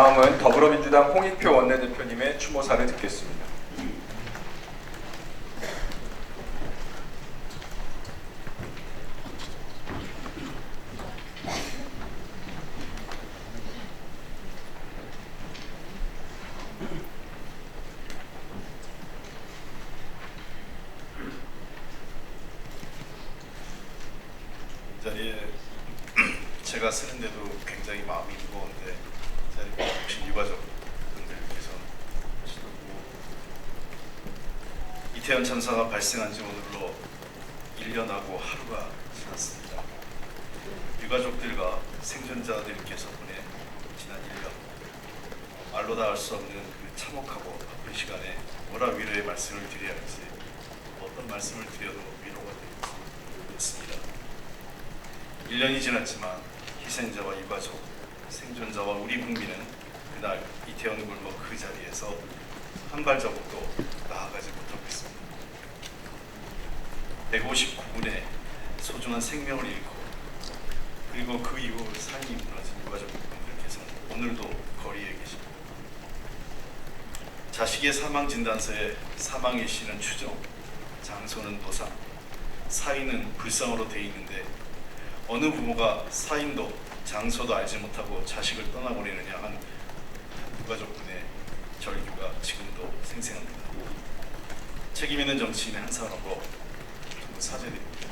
다음은 더불어민주당 홍익표 원내대표님의 추모사를 듣겠습니다. 이 자리에 제가 쓰는데도 굉장히 마음이 무거운데 이 자리에 유가족 분들께서 이태원 참사가 발생한 지 오늘로 1년하고 하루가 지났습니다. 유가족들과 생존자들께서 보낸 지난 1년 말로 다할수 없는 그 참혹하고 바쁜 시간에 뭐라 위로의 말씀을 드려야 할지 어떤 말씀을 드려도 위로가 되지 않습니다. 1년이 지났지만 희생자와 유가족, 생존자와 우리 국민은 그날 이태원 골목 그 자리에서 한 발자국도 나아가지 못하고 있습니다. 159분의 소중한 생명을 잃고 그리고 그 이후 삶이 무너진 유가족분들께서는 오늘도 거리에 계십니다. 자식의 사망 진단서에 사망의 시는 추정, 장소는 도상, 사인은 불상으로 돼 있는데 어느 부모가 사인도 장소도 알지 못하고 자식을 떠나보내느냐 한 유가족분의 절규가 지금도 생생합니다. 책임 있는 정치인의 한 사람으로 사죄드립니다.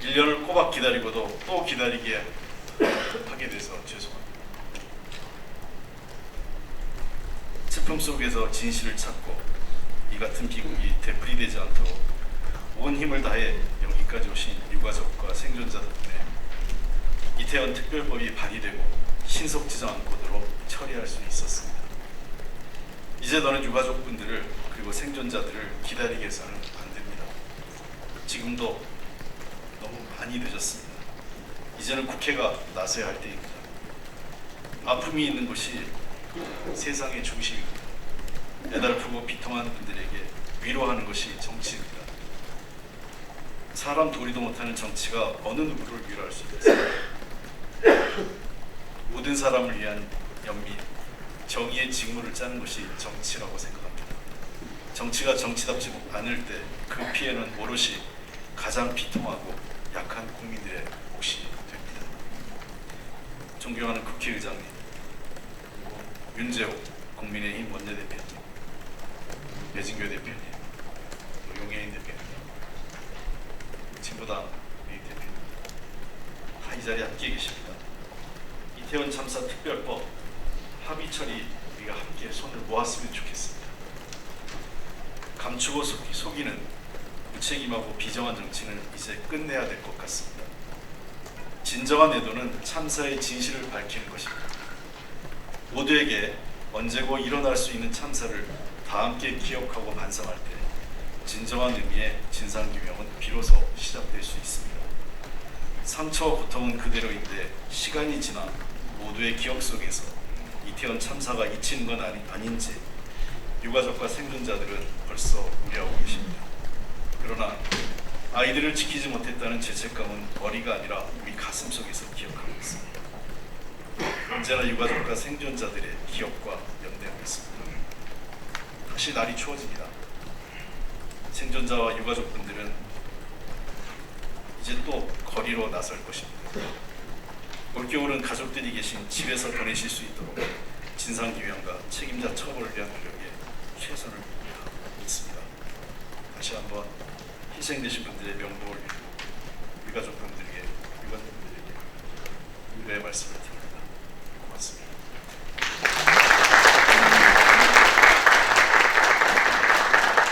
1년을 꼬박 기다리고도 또 기다리게 하게 돼서 죄송합니다. 슬픔 속에서 진실을 찾고 이 같은 비극이 되풀이되지 않도록 온 힘을 다해 여기까지 오신 유가족과 생존자 덕분에 이태원 특별법이 발의되고 신속지정 않고도록 처리할 수 있었습니다. 이제 너는 유가족분들을 그리고 생존자들을 기다리게 해서는 안 됩니다. 지금도 너무 많이 늦었습니다. 이제는 국회가 나서야 할 때입니다. 아픔이 있는 곳이 세상의 중심입니다. 애달프고 비통한 분들에게 위로하는 것이 정치입니다. 사람 도리도 못하는 정치가 어느 누구를 위로할 수 있겠습니까? 모든 사람을 위한 연민, 정의의 직무를 짜는 것이 정치라고 생각합니다. 정치가 정치답지 않을 때 그 피해는 오롯이 가장 비통하고 약한 국민들의 몫이 됩니다. 존경하는 국회의장님, 윤재호 국민의힘 원내대표님, 배진교 대표님, 또 용해인 대표님, 진보당 의 대표님 다 이 자리에 함께 계십니다. 이태원 참사 특별법 합의 처리 우리가 함께 손을 모았으면 좋겠습니다. 감추고 속- 속이 는 무책임하고 비정한 정치는 이제 끝내야 될 것 같습니다. 진정한 애도는 참사의 진실을 밝히는 것입니다. 모두에게 언제고 일어날 수 있는 참사를 다 함께 기억하고 반성할 때 진정한 의미의 진상규명은 비로소 시작될 수 있습니다. 상처와 고통은 그대로인데 시간이 지나 모두의 기억 속에서 이태원 참사가 잊히는 건 아니, 아닌지 유가족과 생존자들은 벌써 우려하고 계십니다. 그러나 아이들을 지키지 못했다는 죄책감은 머리가 아니라 우리 가슴 속에서 기억하고 있습니다. 언제나 유가족과 생존자들의 기억과 연대하고 있습니다. 다시 날이 추워집니다. 생존자와 유가족분들은 이제 또 거리로 나설 것입니다. 올겨울은 가족들이 계신 집에서 보내실 수 있도록 진상규명과 책임자 처벌을 위한 노력에 최선을 다하고 있습니다. 다시 한번 희생되신 분들의 명복을 빌고 유가족분들에게 유가족분들에게 위로의 말씀을 드립니다. 고맙습니다.